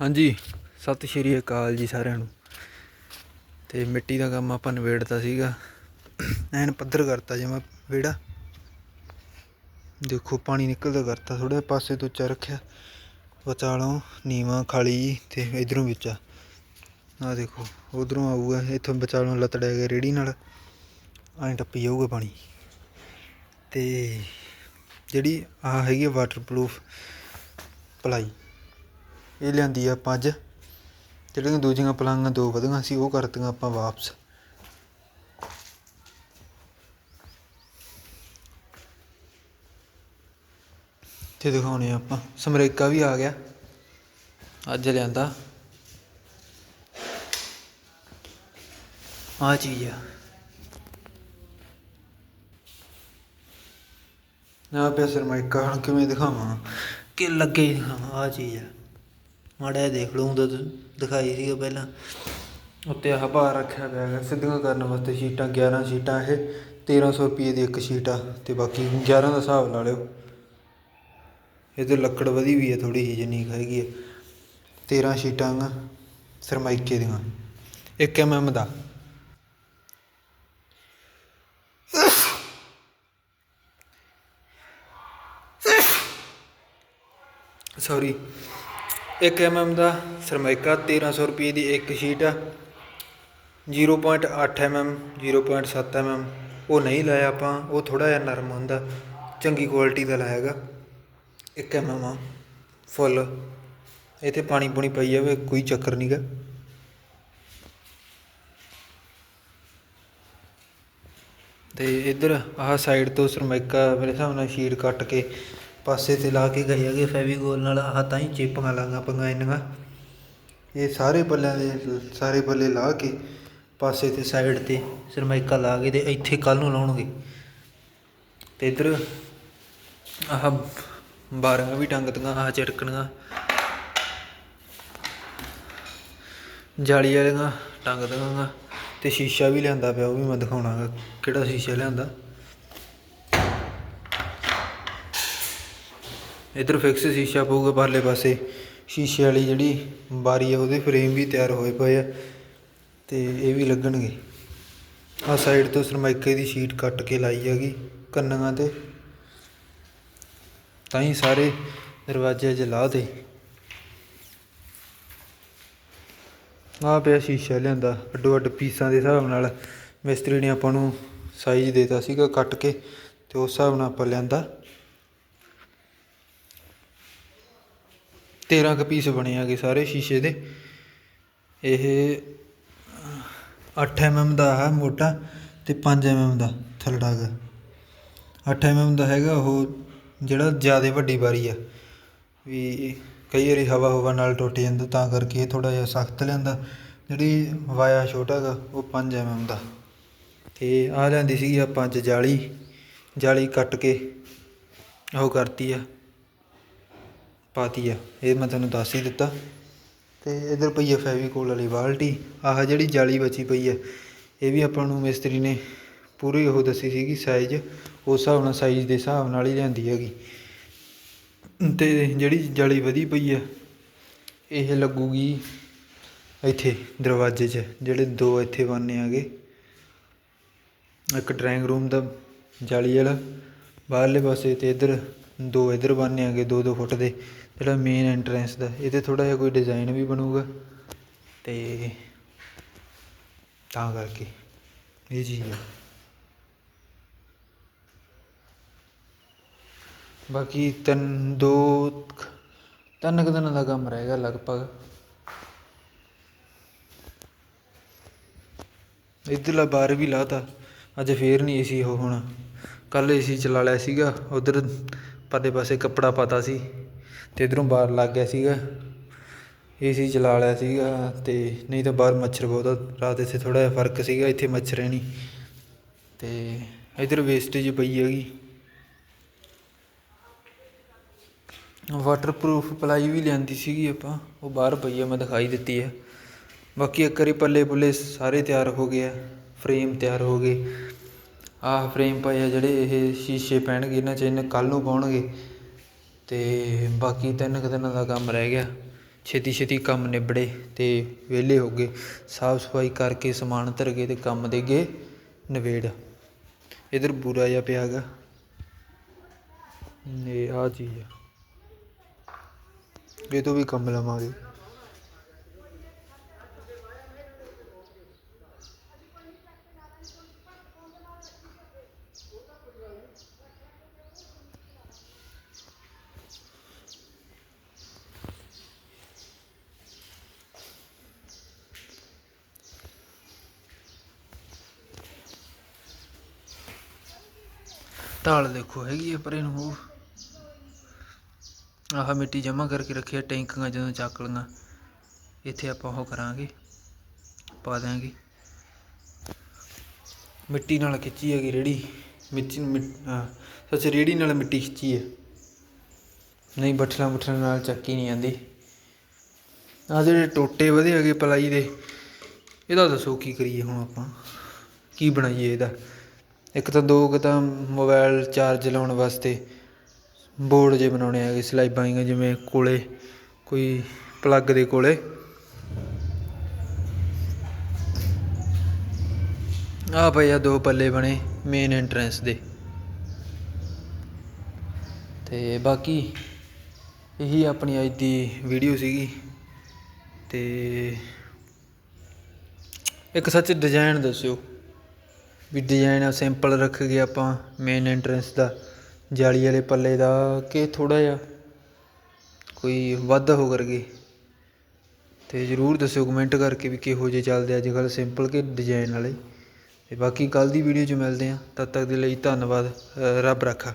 ਹਾਂਜੀ, ਸਤਿ ਸ਼੍ਰੀ ਅਕਾਲ ਜੀ ਸਾਰਿਆਂ ਨੂੰ। ਤੇ ਮਿੱਟੀ ਦਾ ਕੰਮ ਆਪਾਂ ਨਵੇੜਤਾ ਸੀਗਾ। ਐਨ ਪੱਧਰ ਕਰਤਾ ਜਿਵੇਂ ਵਿਹੜਾ। ਦੇਖੋ, ਪਾਣੀ ਨਿਕਲਦਾ ਕਰਤਾ ਥੋੜਾ ਪਾਸੇ ਤੋਂ ਉੱਚਾ ਰੱਖਿਆ। ਵਿਚਾਲੋਂ ਨੀਵਾਂ, ਖਾਲੀ ਜੀ ਤੇ ਇਧਰੋਂ ਵਿੱਚ ਆ ਆਹ ਦੇਖੋ, ਉਧਰੋਂ ਆਊਗਾ, ਇੱਥੋਂ ਵਿਚਾਲੋਂ ਲਤੜਿਆ ਗਿਆ ਰੇੜੀ ਨਾਲ। ਐਂ ਟੱਪੀ ਜਾਊਗਾ ਪਾਣੀ। ਤੇ ਜਿਹੜੀ ਆਹ ਹੈਗੀ ਵਾਟਰਪ੍ਰੂਫ ਪਲਾਈ। ਇਹ ਲਿਆਂਦੀ ਆਪਾਂ ਅੱਜ। ਜਿਹੜੀਆਂ ਦੂਜੀਆਂ ਪਲਾਂਗਾਂ ਦੋ ਵਧੀਆਂ ਸੀ, ਉਹ ਕਰਤੀਆਂ ਆਪਾਂ ਵਾਪਸ। ਤੇ ਦਿਖਾਉਣੇ ਆਪਾਂ। ਸਮਰੇਕਾ ਵੀ ਆ ਗਿਆ। ਅੱਜ ਲਿਆਂਦਾ। ਆ ਚੀਜ਼ ਆ। ਨਾ ਪਿਆ ਸਰਮਾਈਕਾ ਹੁਣ ਕਿਵੇਂ ਦਿਖਾਵਾਂ? ਕਿ ਲੱਗੇ ਹੀ ਦਿਖਾਵਾਂ ਆ ਚੀਜ਼ ਆ। ਮਾੜਾ ਜਿਹਾ ਦੇਖ ਲਓ ਹੁੰਦਾ ਦਿਖਾਈ ਸੀਗਾ ਪਹਿਲਾਂ। ਉੱਤੇ ਆਹ ਭਾਰ ਰੱਖਿਆ ਪਿਆ ਹੈਗਾ, ਸਿੱਧੀਆਂ ਕਰਨ ਵਾਸਤੇ ਸ਼ੀਟਾਂ 11 ਸ਼ੀਟਾਂ, ਇਹ 1300 ਰੁਪਏ ਦੀ ਇੱਕ ਸ਼ੀਟ ਆ, ਤੇ ਬਾਕੀ 11 ਦਾ ਹਿਸਾਬ ਲਾ ਲਿਓ। ਇਹਦੇ ਲੱਕੜ ਵਧੀ ਵੀ ਹੈ ਥੋੜੀ ਜਿਹੀ, ਜਿੰਨੀ ਕੁ ਹੈਗੀ ਹੈ 13 ਸ਼ੀਟਾਂ ਗਾ ਸਰਮਾਈਕੇ ਦੀਆਂ। 1 ਐਮਐਮ ਦਾ। ਸੌਰੀ 1 ਐਮਐਮ ਦਾ ਸਰਮਾਈਕਾ 1300 ਰੁਪਏ ਦੀ ਇੱਕ ਸ਼ੀਟ ਆ। 0.8 ਐਮਐਮ 0.7 ਐਮਐਮ ਉਹ ਨਹੀਂ ਲਾਇਆ ਆਪਾਂ, ਉਹ ਥੋੜਾ ਜਿਹਾ ਨਰਮ ਹੁੰਦਾ, ਚੰਗੀ ਕੁਆਲਿਟੀ ਦਾ ਲਾਇਆਗਾ 1 ਐਮਐਮ ਆ ਫੁੱਲ ਇਹ ਤੇ ਪਾਣੀ ਪੂਣੀ ਪਈ ਜਾਵੇ, ਕੋਈ ਚੱਕਰ ਨਹੀਂਗਾ ਤੇ ਇੱਧਰ ਆਹ ਸਾਈਡ ਤੋਂ ਸਰਮਾਇਕਾ ਮੇਰੇ ਹਿਸਾਬ ਨਾਲ ਸ਼ੀਟ ਕੱਟ ਕੇ ਪਾਸੇ ਤੇ ਲਾ ਕੇ ਗਏ ਹੈਗੇ ਫੈਵੀਕੋਲ ਨਾਲ, ਆਹ ਤਾਂ ਹੀ ਚਿਪਾਂ ਲਾਂਗਾ ਪੰਗਾ ਇੰਨੀਆਂ। ਇਹ ਸਾਰੇ ਪੱਲਿਆਂ ਦੇ, ਸਾਰੇ ਪੱਲੇ ਲਾ ਕੇ ਪਾਸੇ ਤੇ ਸਾਈਡ ਤੇ ਸਰਮਾਈਕਾ ਲਾ ਕੇ ਤੇ ਇੱਥੇ ਕੱਲ ਨੂੰ ਲਾਉਣਗੇ। ਤੇ ਇੱਧਰ ਆਹ ਬਾਰਾਂ ਵੀ ਟੰਗਤੀਆਂ, ਆਹ ਚਟਕਣੀਆਂ ਜਾਲੀ ਵਾਲੀਆਂ ਟੰਗ ਦਾਂਗਾ ਤੇ ਸ਼ੀਸ਼ਾ ਵੀ ਲਿਆਂਦਾ ਪਿਆ, ਉਹ ਵੀ ਮੈਂ ਦਿਖਾਉਣਾਗਾ ਕਿਹੜਾ ਸ਼ੀਸ਼ਾ ਲਿਆਂਦਾ। ਇੱਧਰ ਫਿਕਸ ਸ਼ੀਸ਼ਾ ਪਊਗਾ ਪਰਲੇ ਪਾਸੇ। ਸ਼ੀਸ਼ੇ ਵਾਲੀ ਜਿਹੜੀ ਬਾਰੀ ਆ, ਉਹਦੇ ਫਰੇਮ ਵੀ ਤਿਆਰ ਹੋਏ ਪਏ ਆ ਤੇ ਇਹ ਵੀ ਲੱਗਣਗੇ। ਆ ਸਾਈਡ ਤੋਂ ਸਰਮਾਇਕੇ ਦੀ ਸ਼ੀਟ ਕੱਟ ਕੇ ਲਾਈ ਹੈਗੀ ਕੰਨਾਂ ਤੇ। ਤਾਂ ਹੀ ਸਾਰੇ ਦਰਵਾਜ਼ੇ ਜਲਾ ਲਾ ਦੇ ਆ ਪਿਆ ਸ਼ੀਸ਼ਾ ਲਿਆਂਦਾ ਅੱਡੋ ਅੱਡ ਪੀਸਾਂ ਦੇ ਹਿਸਾਬ ਨਾਲ। ਮਿਸਤਰੀ ਨੇ ਆਪਾਂ ਨੂੰ ਸਾਈਜ਼ ਦੇਤਾ ਸੀਗਾ ਕੱਟ ਕੇ, ਤੇ ਉਸ ਹਿਸਾਬ ਨਾਲ ਆਪਾਂ ਲਿਆਂਦਾ। 13 ਕੁ ਪੀਸ ਬਣੇ ਆਗੇ ਸਾਰੇ ਸ਼ੀਸ਼ੇ ਦੇ। ਇਹ 8 mm ਦਾ ਹੈ ਮੋਟਾ ਤੇ 5 mm ਦਾ ਥਲੜਾ ਗਾ। 8 mm ਦਾ ਹੈਗਾ ਉਹ ਜਿਹੜਾ ਜ਼ਿਆਦਾ ਵੱਡੀ ਬਾਰੀ ਆ। ਵੀ ਕਈ ਵਾਰੀ ਹਵਾ ਹਵਾ ਨਾਲ ਟੁੱਟ ਜਾਂਦਾ ਤਾਂ ਕਰਕੇ ਇਹ ਥੋੜਾ ਜਿਹਾ ਸਖਤ ਲੈਂਦਾ ਜਿਹੜੀ ਵਾਇਆ ਛੋਟਾ ਗਾ, ਉਹ 5 mm ਦਾ। ਤੇ ਆ ਲਿਆਂਦੀ ਸੀਗੀ ਆਪਾਂ ਅੱਜ ਜਾਲੀ ਜਾਲੀ ਕੱਟ ਕੇ ਉਹ ਕਰਤੀ ਆ। ਪਾਤੀ ਆ, ਇਹ ਮੈਂ ਤੁਹਾਨੂੰ ਦੱਸ ਹੀ ਦਿੱਤਾ। ਤੇ ਇਧਰ ਪਈ ਆ ਫੈਵੀਕੋਲ ਵਾਲੀ ਬਾਲਟੀ, ਆਹ ਜਿਹੜੀ ਜਾਲੀ ਬਚੀ ਪਈ ਆ, ਇਹ ਵੀ ਆਪਾਂ ਨੂੰ ਮਿਸਤਰੀ ਨੇ ਪੂਰੀ ਉਹ ਦੱਸੀ ਸੀਗੀ ਸਾਈਜ਼ ਉਸ ਹਿਸਾਬ ਨਾਲ ਸਾਈਜ਼ ਦੇ ਹਿਸਾਬ ਨਾਲ ਹੀ ਲਿਆਂਦੀ ਹੈਗੀ। ਤੇ ਜਿਹੜੀ ਜਾਲੀ ਵਧੀ ਪਈ ਆ, ਇਹ ਲੱਗੂਗੀ ਇੱਥੇ ਦਰਵਾਜ਼ੇ 'ਚ, ਜਿਹੜੇ ਦੋ ਇੱਥੇ ਬਣਨੇ ਆਗੇ ਇੱਕ ਡਰਾਇੰਗ ਰੂਮ ਦਾ ਜਾਲੀ ਵਾਲਾ, ਬਾਹਰਲੇ ਪਾਸੇ ਤੇ ਇੱਧਰ ਦੋ ਇੱਧਰ ਬਣਨੇ ਆਗੇ 2-2 ਫੁੱਟ ਦੇ। ਜਿਹੜਾ ਮੇਨ ਐਂਟਰੈਂਸ ਦਾ, ਇਹਦੇ ਥੋੜ੍ਹਾ ਜਿਹਾ ਕੋਈ ਡਿਜ਼ਾਇਨ ਵੀ ਬਣੂਗਾ। ਅਤੇ ਤਾਂ ਕਰਕੇ ਇਹ ਚੀਜ਼ ਆ। ਬਾਕੀ ਤਿੰਨ, ਦੋ, ਤਿੰਨ ਕੁ ਦਿਨਾਂ ਦਾ ਕੰਮ ਰਹੇਗਾ ਲਗਭਗ। ਇੱਧਰਲਾ ਬਾਰ ਵੀ ਲਾਤਾ, ਅੱਜ ਫੇਰ ਨਹੀਂ ਏਸੀ ਉਹ ਹੋਣਾ। ਕੱਲ ਏਸੀ ਚਲਾ ਲਿਆ ਸੀਗਾ, ਉਧਰ ਪਰਲੇ ਪਾਸੇ ਕੱਪੜਾ ਪਾਤਾ ਸੀ। ਅਤੇ ਇੱਧਰੋਂ ਬਾਹਰ ਲੱਗ ਗਿਆ ਸੀਗਾ। ਏ ਸੀ ਚਲਾ ਲਿਆ ਸੀਗਾ ਅਤੇ ਨਹੀਂ ਤਾਂ ਬਾਹਰ ਮੱਛਰ ਬਹੁਤ ਆ। ਰਾਤ ਇੱਥੇ ਥੋੜ੍ਹਾ ਜਿਹਾ ਫ਼ਰਕ ਸੀਗਾ, ਇੱਥੇ ਮੱਛਰ ਹੈ ਨਹੀਂ। ਅਤੇ ਇੱਧਰ ਵੇਸਟੇਜ ਪਈ ਹੈਗੀ। ਵਾਟਰਪ੍ਰੂਫ ਪਲਾਈ ਵੀ ਲਿਆਂਦੀ ਸੀਗੀ ਆਪਾਂ। ਉਹ ਬਾਹਰ ਪਈ ਆ, ਮੈਂ ਦਿਖਾਈ ਦਿੱਤੀ ਹੈ ਬਾਕੀ ਇੱਕ ਵਾਰੀ ਪੱਲੇ ਪੁੱਲੇ ਸਾਰੇ ਤਿਆਰ ਹੋ ਗਏ ਆ। ਫਰੇਮ ਤਿਆਰ ਹੋ ਗਏ। ਆਹ ਫਰੇਮ ਪਏ ਆ ਜਿਹੜੇ ਇਹ ਸ਼ੀਸ਼ੇ ਪੈਣਗੇ, ਇਹਨਾਂ 'ਚ ਇਹਨੇ ਕੱਲ ਨੂੰ ਪਾਉਣਗੇ। ਅਤੇ ਬਾਕੀ ਤਿੰਨ ਕੁ ਦਿਨਾਂ ਦਾ ਕੰਮ ਰਹਿ ਗਿਆ। ਛੇਤੀ ਛੇਤੀ ਕੰਮ ਨਿਬੜੇ ਅਤੇ ਵਿਹਲੇ ਹੋ ਗਏ। ਸਾਫ਼ ਸਫ਼ਾਈ ਕਰਕੇ ਸਮਾਨ ਧਰ ਗਏ ਅਤੇ ਕੰਮ ਦੇ ਗਏ ਨਵੇੜ। ਇਧਰ ਬੁਰਾ ਜਿਹਾ ਪਿਆ ਗਾ ਇਹ ਆਹ ਚੀਜ਼ ਆ। ਇਹ ਤੋਂ ਵੀ ਕੰਮ ਲਵਾਂਗੇ। ਢਾਲ ਦੇਖੋ ਹੈਗੀ ਹੈ ਪਰੇ ਨੂੰ ਉਹ ਆਹ ਮਿੱਟੀ ਜਮ੍ਹਾਂ ਕਰਕੇ ਰੱਖਿਆ ਟੈਂਕੀਆਂ ਜਦੋਂ ਚੱਕ ਲਈਆਂ ਇੱਥੇ ਆਪਾਂ ਉਹ ਕਰਾਂਗੇ ਪਾ ਦਿਆਂਗੇ। ਮਿੱਟੀ ਨਾਲ ਖਿੱਚੀ ਹੈਗੀ ਰੇੜੀ ਮਿੱਟੀ ਮਿੱਟ- ਆਹ, ਸੱਚ ਰੇੜੀ ਨਾਲ ਮਿੱਟੀ ਖਿੱਚੀ ਹੈ ਨਹੀਂ ਬੱਠਲਾਂ ਬੁੱਠਲਾਂ ਨਾਲ ਚੱਕੀ ਨਹੀਂ ਜਾਂਦੀ ਆ ਜਿਹੜੇ ਟੋਟੇ ਵਧੇ ਹੈਗੇ ਪਲਾਈ ਦੇ ਇਹਦਾ ਦੱਸੋ ਕੀ ਕਰੀਏ ਹੁਣ ਆਪਾਂ? ਕੀ ਬਣਾਈਏ ਇਹਦਾ? ਇੱਕ ਤਾਂ ਦੋ ਕੁ ਤਾਂ ਮੋਬਾਇਲ ਚਾਰਜ ਲਾਉਣ ਵਾਸਤੇ ਬੋਰਡ ਜੇ ਬਣਾਉਣੇ ਹੈਗੇ ਸਲਾਈਬਾਂ ਜਿਹੀਆਂ ਜਿਵੇਂ ਕੋਲੇ, ਕੋਈ ਪਲੱਗ ਦੇ ਕੋਲੇ। ਆ ਪਏ ਆ ਦੋ ਪੱਲੇ ਬਣੇ ਮੇਨ ਐਂਟਰੈਂਸ ਦੇ। ਤੇ ਬਾਕੀ ਇਹੀ ਆਪਣੀ ਅੱਜ ਦੀ ਵੀਡੀਓ ਸੀਗੀ। ਤੇ ਇੱਕ ਸੱਚ ਡਿਜ਼ਾਈਨ ਦੱਸਿਓ। ਵੀ ਡਿਜ਼ਾਇਨ ਸਿੰਪਲ ਰੱਖ ਗਏ ਆਪਾਂ ਮੇਨ ਐਂਟਰੈਂਸ ਦਾ, ਜਾਲੀ ਵਾਲੇ ਪੱਲੇ ਦਾ, ਕਿ ਥੋੜ੍ਹਾ ਜਿਹਾ ਕੋਈ ਵੱਧ ਹੋ ਕਰਕੇ। ਅਤੇ ਜਰੂਰ ਦੱਸਿਓ ਕਮੈਂਟ ਕਰਕੇ ਵੀ ਕਿਹੋ ਜਿਹੇ ਚੱਲਦੇ ਅੱਜ ਕੱਲ੍ਹ ਸਿੰਪਲ ਕਿ ਡਿਜ਼ਾਈਨ ਵਾਲੇ। ਅਤੇ ਬਾਕੀ ਕੱਲ੍ਹ ਦੀ ਵੀਡੀਓ 'ਚ ਮਿਲਦੇ ਹਾਂ, ਤਦ ਤੱਕ ਦੇ ਲਈ ਧੰਨਵਾਦ ਰੱਬ ਰਾਖਾ।